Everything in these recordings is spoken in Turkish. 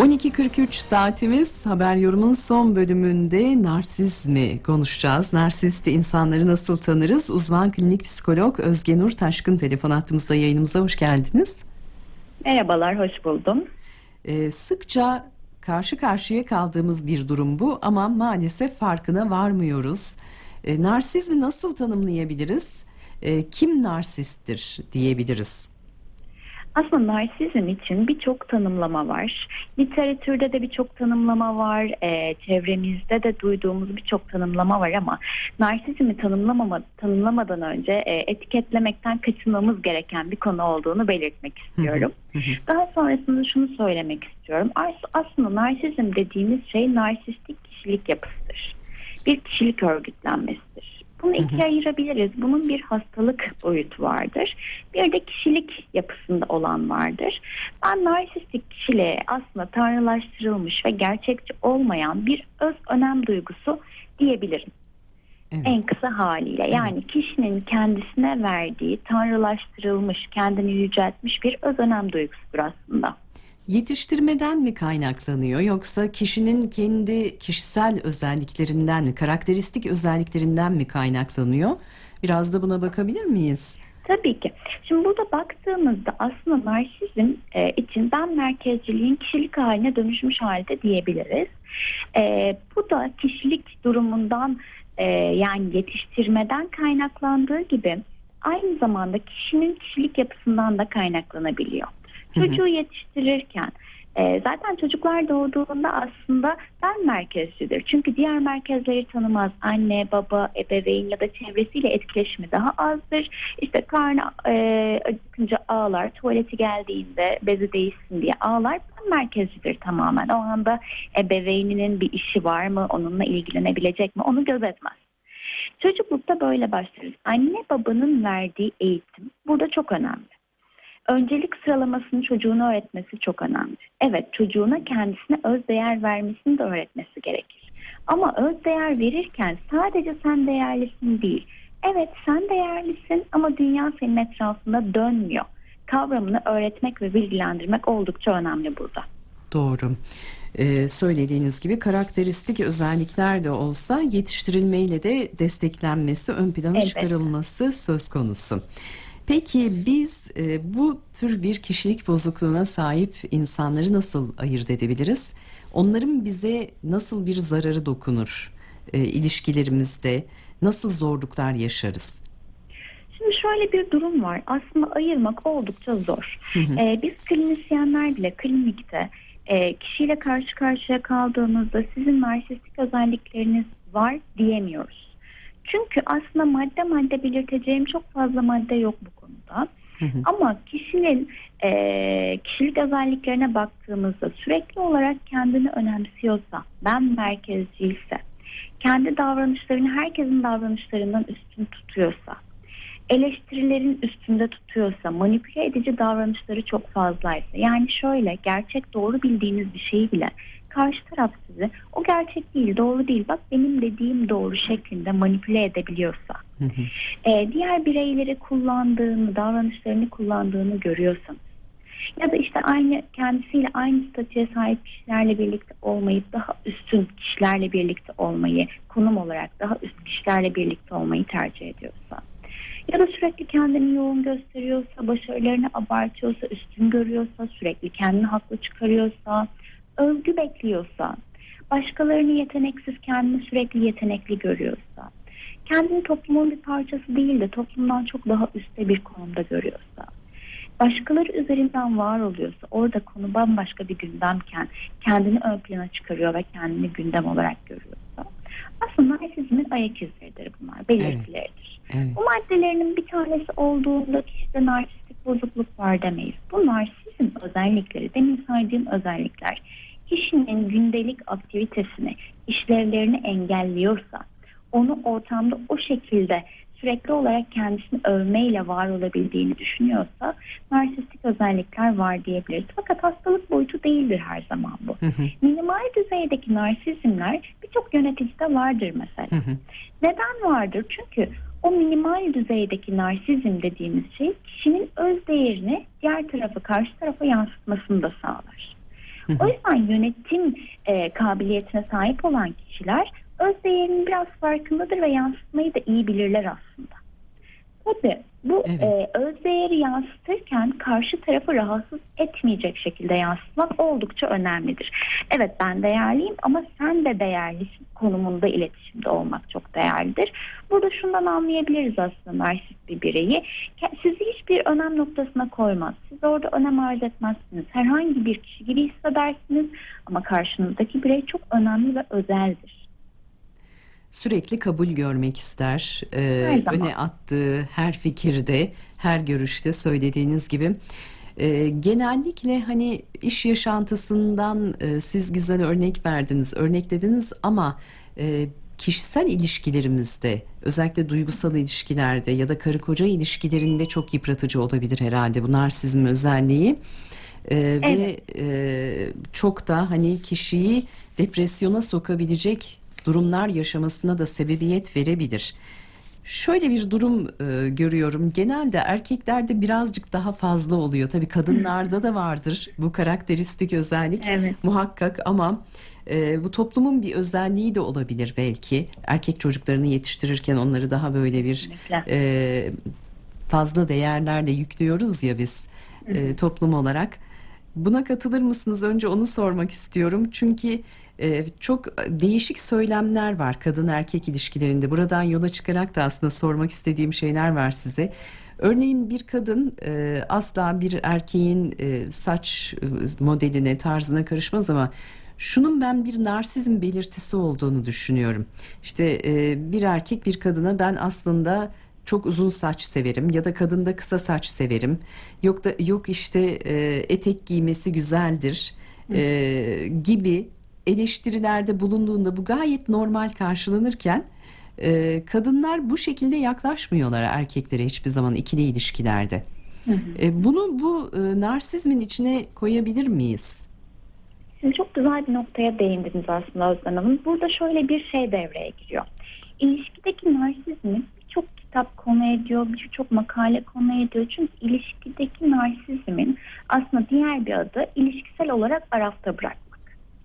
12.43 saatimiz haber yorumun son bölümünde narsizmi konuşacağız. Narsist insanları nasıl tanırız? Uzman klinik psikolog Özge Nur Taşkın telefon attığımızda yayınımıza hoş geldiniz. Merhabalar, hoş buldum. Ee, sıkça karşı karşıya kaldığımız bir durum bu ama maalesef farkına varmıyoruz. Ee, narsizmi nasıl tanımlayabiliriz? Ee, kim narsisttir diyebiliriz? Aslında narsizm için birçok tanımlama var. Literatürde de birçok tanımlama var. E, çevremizde de duyduğumuz birçok tanımlama var ama narsizmi tanımlamama, tanımlamadan önce e, etiketlemekten kaçınmamız gereken bir konu olduğunu belirtmek istiyorum. Daha sonrasında şunu söylemek istiyorum. As, aslında narsizm dediğimiz şey narsistik kişilik yapısıdır. Bir kişilik örgütlenmesidir. Bunu ikiye ayırabiliriz. Bunun bir hastalık boyutu vardır. Bir de kişilik yapısında olan vardır. Ben narsistik kişiliğe aslında tanrılaştırılmış ve gerçekçi olmayan bir öz önem duygusu diyebilirim. Evet. En kısa haliyle yani kişinin kendisine verdiği tanrılaştırılmış, kendini yüceltmiş bir öz önem duygusudur aslında. Yetiştirmeden mi kaynaklanıyor yoksa kişinin kendi kişisel özelliklerinden mi, karakteristik özelliklerinden mi kaynaklanıyor? Biraz da buna bakabilir miyiz? Tabii ki. Şimdi burada baktığımızda aslında narsizm e, için ben merkezciliğin kişilik haline dönüşmüş halde diyebiliriz. E, bu da kişilik durumundan e, yani yetiştirmeden kaynaklandığı gibi aynı zamanda kişinin kişilik yapısından da kaynaklanabiliyor. Çocuğu yetiştirirken e, zaten çocuklar doğduğunda aslında ben merkezcidir. Çünkü diğer merkezleri tanımaz. Anne, baba, ebeveyn ya da çevresiyle etkileşimi daha azdır. İşte karnı e, acıkınca ağlar, tuvaleti geldiğinde bezi değişsin diye ağlar. Ben merkezcidir tamamen. O anda ebeveyninin bir işi var mı, onunla ilgilenebilecek mi onu gözetmez. Çocuklukta böyle başlarız. Anne babanın verdiği eğitim burada çok önemli öncelik sıralamasını çocuğuna öğretmesi çok önemli. Evet çocuğuna kendisine öz değer vermesini de öğretmesi gerekir. Ama öz değer verirken sadece sen değerlisin değil. Evet sen değerlisin ama dünya senin etrafında dönmüyor. Kavramını öğretmek ve bilgilendirmek oldukça önemli burada. Doğru. Ee, söylediğiniz gibi karakteristik özellikler de olsa yetiştirilmeyle de desteklenmesi, ön plana Evet. çıkarılması söz konusu. Peki biz e, bu tür bir kişilik bozukluğuna sahip insanları nasıl ayırt edebiliriz? Onların bize nasıl bir zararı dokunur? E, ilişkilerimizde nasıl zorluklar yaşarız? Şimdi şöyle bir durum var. Aslında ayırmak oldukça zor. Ee, biz klinisyenler bile klinikte e, kişiyle karşı karşıya kaldığımızda sizin narsistik özellikleriniz var diyemiyoruz. Çünkü aslında madde madde belirteceğim çok fazla madde yok bu konuda. Ama kişinin e, kişilik özelliklerine baktığımızda sürekli olarak kendini önemsiyorsa, ben merkezciyse, kendi davranışlarını herkesin davranışlarından üstün tutuyorsa, eleştirilerin üstünde tutuyorsa, manipüle edici davranışları çok fazlaysa, yani şöyle gerçek doğru bildiğiniz bir şeyi bile karşı taraf sizi o gerçek değil, doğru değil, bak benim dediğim doğru şeklinde manipüle edebiliyorsa, e, diğer bireyleri kullandığını, davranışlarını kullandığını görüyorsanız, ya da işte aynı kendisiyle aynı statüye sahip kişilerle birlikte olmayıp daha üstün kişilerle birlikte olmayı, konum olarak daha üst kişilerle birlikte olmayı tercih ediyorsa, ya da sürekli kendini yoğun gösteriyorsa, başarılarını abartıyorsa, üstün görüyorsa, sürekli kendini haklı çıkarıyorsa, övgü bekliyorsa, başkalarını yeteneksiz kendini sürekli yetenekli görüyorsa, kendini toplumun bir parçası değil de toplumdan çok daha üstte bir konumda görüyorsa, başkaları üzerinden var oluyorsa, orada konu bambaşka bir gündemken kendini ön plana çıkarıyor ve kendini gündem olarak görüyorsa, aslında narsizmin ayak izleridir bunlar, belirtileridir. Evet. Bu maddelerinin bir tanesi olduğunda kişide narsistik bozukluk var demeyiz. Bu narsizm özellikleri, demin saydığım özellikler kişinin gündelik aktivitesini, işlevlerini engelliyorsa, onu ortamda o şekilde sürekli olarak kendisini övmeyle var olabildiğini düşünüyorsa narsistik özellikler var diyebiliriz. Fakat hastalık boyutu değildir her zaman bu. Minimal düzeydeki narsizmler birçok yöneticide vardır mesela. Neden vardır? Çünkü o minimal düzeydeki narsizm dediğimiz şey kişinin öz değerini diğer tarafa karşı tarafa yansıtmasını da sağlar. O yüzden yönetim e, kabiliyetine sahip olan kişiler öz değerinin biraz farkındadır ve yansıtmayı da iyi bilirler aslında. Tabii bu Evet. e, öz değeri yansıtırken karşı tarafı rahatsız etmeyecek şekilde yansıtmak oldukça önemlidir. Evet ben değerliyim ama sen de değerlisin konumunda iletişimde olmak çok değerlidir. Burada şundan anlayabiliriz aslında narsist bir bireyi. Sizi hiçbir önem noktasına koymaz. Siz orada önem arz etmezsiniz. Herhangi bir kişi gibi hissedersiniz ama karşınızdaki birey çok önemli ve özeldir. Sürekli kabul görmek ister. Ee, öne attığı her fikirde, her görüşte söylediğiniz gibi. Ee, genellikle hani iş yaşantısından e, siz güzel örnek verdiniz, örneklediniz ama e, kişisel ilişkilerimizde, özellikle duygusal ilişkilerde ya da karı koca ilişkilerinde çok yıpratıcı olabilir herhalde bu narsizm özelliği. Ee, Ve e, çok da hani kişiyi depresyona sokabilecek durumlar yaşamasına da sebebiyet verebilir. Şöyle bir durum e, görüyorum. Genelde erkeklerde birazcık daha fazla oluyor. Tabii kadınlarda da vardır bu karakteristik özellik Evet. muhakkak ama e, bu toplumun bir özelliği de olabilir belki. Erkek çocuklarını yetiştirirken onları daha böyle bir e, fazla değerlerle yüklüyoruz ya biz e, toplum olarak. Buna katılır mısınız? Önce onu sormak istiyorum. Çünkü e, çok değişik söylemler var kadın erkek ilişkilerinde. Buradan yola çıkarak da aslında sormak istediğim şeyler var size. Örneğin bir kadın e, asla bir erkeğin e, saç e, modeline, tarzına karışmaz ama şunun ben bir narsizm belirtisi olduğunu düşünüyorum. İşte e, bir erkek bir kadına ben aslında çok uzun saç severim ya da kadında kısa saç severim. Yok da yok işte e, etek giymesi güzeldir e, gibi eleştirilerde bulunduğunda bu gayet normal karşılanırken e, kadınlar bu şekilde yaklaşmıyorlar erkeklere hiçbir zaman ikili ilişkilerde. E, bunu bu e, narsizmin içine koyabilir miyiz? Siz çok güzel bir noktaya değindiniz aslında Özlem Hanım. Burada şöyle bir şey devreye giriyor. İlişkideki narsizmi birçok kitap konu ediyor, birçok makale konu ediyor. Çünkü ilişkideki narsizmin aslında diğer bir adı ilişkisel olarak arafta bırakmak.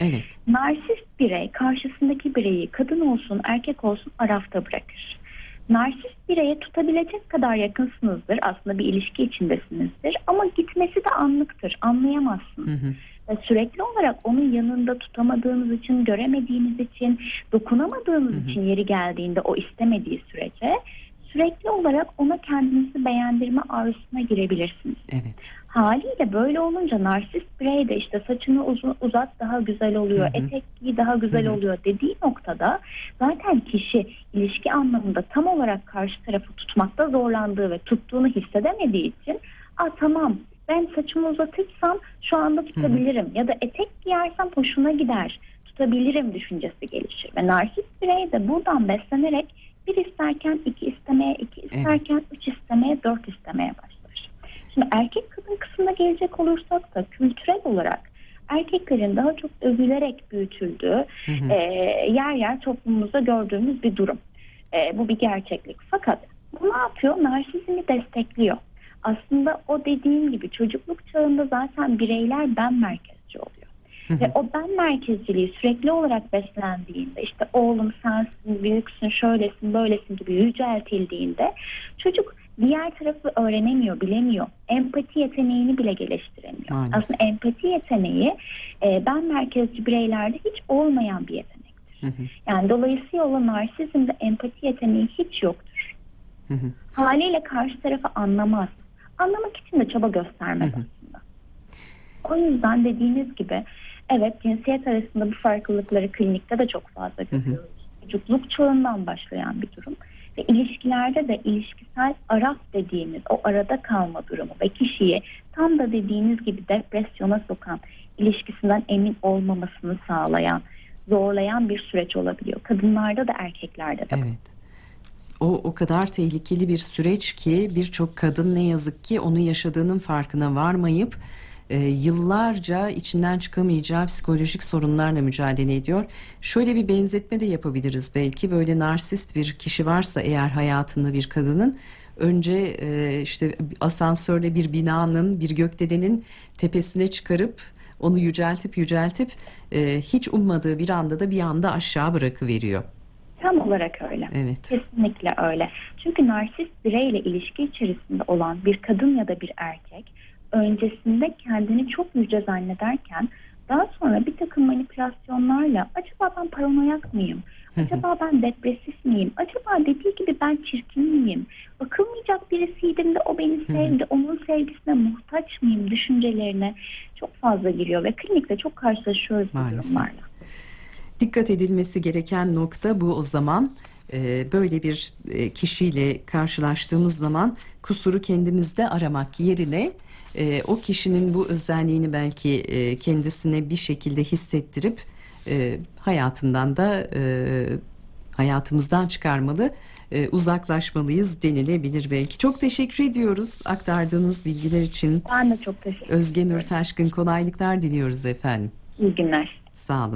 Evet. Narsist birey karşısındaki bireyi kadın olsun erkek olsun arafta bırakır. Narsist bireye tutabilecek kadar yakınsınızdır. Aslında bir ilişki içindesinizdir. Ama gitmesi de anlıktır. Anlayamazsınız. Hı hı. Ve sürekli olarak onun yanında tutamadığınız için, göremediğiniz için, dokunamadığınız Hı hı. için yeri geldiğinde o istemediği sürece sürekli olarak ona kendinizi beğendirme arzusuna girebilirsiniz. Evet. Haliyle böyle olunca narsist birey de işte saçını uzun, uzat daha güzel oluyor, Hı hı. etek giy daha güzel Hı hı. oluyor dediği noktada zaten kişi ilişki anlamında tam olarak karşı tarafı tutmakta zorlandığı ve tuttuğunu hissedemediği için Aa, tamam ben saçımı uzatırsam şu anda tutabilirim ya da etek giyersem hoşuna gider tutabilirim düşüncesi gelişir ve narsist birey de buradan beslenerek bir isterken iki istemeye, iki isterken üç istemeye, dört istemeye başlar. Şimdi erkek kadın kısmına gelecek olursak da kültürel olarak erkeklerin daha çok övülerek büyütüldüğü Hı hı. e, yer yer toplumumuzda gördüğümüz bir durum. E, bu bir gerçeklik. Fakat bu ne yapıyor? Narsizmi destekliyor. Aslında o dediğim gibi çocukluk çağında zaten bireyler ben merkezci oluyor. Ve o ben merkezciliği sürekli olarak beslendiğinde işte oğlum sensin, büyüksün, şöylesin, böylesin gibi yüceltildiğinde çocuk diğer tarafı öğrenemiyor, bilemiyor. Empati yeteneğini bile geliştiremiyor. Maalesef. Aslında empati yeteneği e, ben merkezci bireylerde hiç olmayan bir yetenek. Hı hı. Yani dolayısıyla narsizmde empati yeteneği hiç yoktur. Hı hı. Haliyle karşı tarafı anlamaz. Anlamak için de çaba göstermez Hı hı. aslında. O yüzden dediğiniz gibi evet cinsiyet arasında bu farklılıkları klinikte de çok fazla görüyoruz. Çocukluk çağından başlayan bir durum. Ve ilişkilerde de ilişkisel araf dediğimiz o arada kalma durumu ve kişiyi tam da dediğiniz gibi depresyona sokan, ilişkisinden emin olmamasını sağlayan, zorlayan bir süreç olabiliyor. Kadınlarda da erkeklerde de. Evet. O o kadar tehlikeli bir süreç ki birçok kadın ne yazık ki onu yaşadığının farkına varmayıp e, yıllarca içinden çıkamayacağı psikolojik sorunlarla mücadele ediyor. Şöyle bir benzetme de yapabiliriz belki böyle narsist bir kişi varsa eğer hayatında bir kadının önce e, işte asansörle bir binanın bir gökdelenin tepesine çıkarıp onu yüceltip yüceltip e, hiç ummadığı bir anda da bir anda aşağı bırakıveriyor. Tam olarak öyle. Evet. Kesinlikle öyle. Çünkü narsist bireyle ilişki içerisinde olan bir kadın ya da bir erkek öncesinde kendini çok yüce zannederken daha sonra bir takım manipülasyonlarla acaba ben paranoyak mıyım? Acaba ben depresif miyim? Acaba dediği gibi ben çirkin miyim? Bakılmayacak birisiydim de o beni sevdi. Onun sevgisine muhtaç mıyım? Düşüncelerine çok fazla giriyor ve klinikte çok karşılaşıyoruz bu durumlarla. Dikkat edilmesi gereken nokta bu o zaman. Ee, böyle bir e, kişiyle karşılaştığımız zaman kusuru kendimizde aramak yerine e, o kişinin bu özelliğini belki e, kendisine bir şekilde hissettirip e, hayatından da e, hayatımızdan çıkarmalı, e, uzaklaşmalıyız denilebilir belki. Çok teşekkür ediyoruz aktardığınız bilgiler için. Ben de çok teşekkür ederim. Özge Nur Taşkın kolaylıklar diliyoruz efendim. İyi günler. Sağ olun.